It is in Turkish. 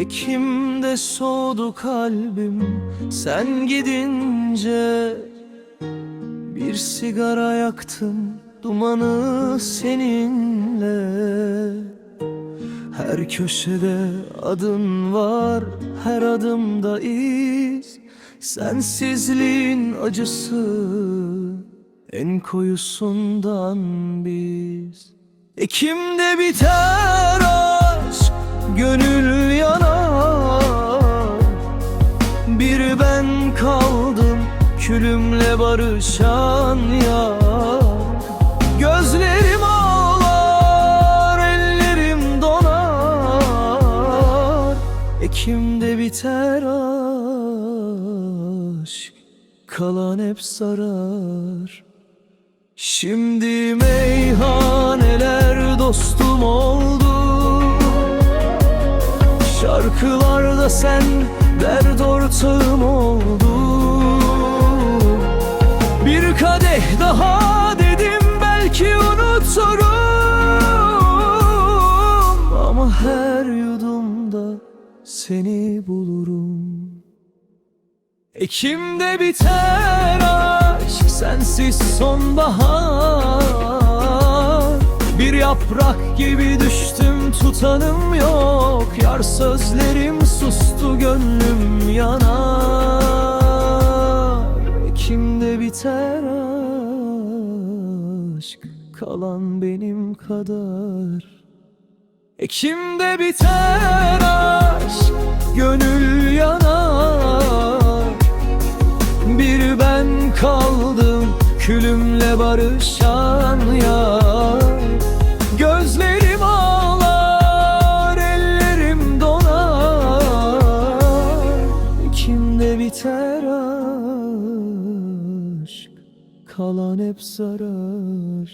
Ekim'de soğudu kalbim. Sen gidince Bir sigara yaktım. Dumanı seninle. Her köşede adın var her adımda iz. Sensizliğin acısı en koyusundan biz. Ekim'de biter Bir ben kaldım Külümle barışan yar. Gözlerim ağlar Ellerim donar. Ekim'de biter aşk Kalan hep zarar Şimdi meyhaneler dostum oldu Şarkılarda sen dert ortağım oldu Bir kadeh daha dedim belki unuturum. Ama her yudumda seni bulurum. Ekim'de biter aşk sensiz sonbahar Bir yaprak gibi düştüm tutanım yok. Yar sözlerim sustu gönlüm yanar. Ekim'de biter aşk? Kalan benim kadar. Ekim'de biter aşk? Gönül yanar. Bir ben kaldım Külümle barışan yar Kalan hep zarar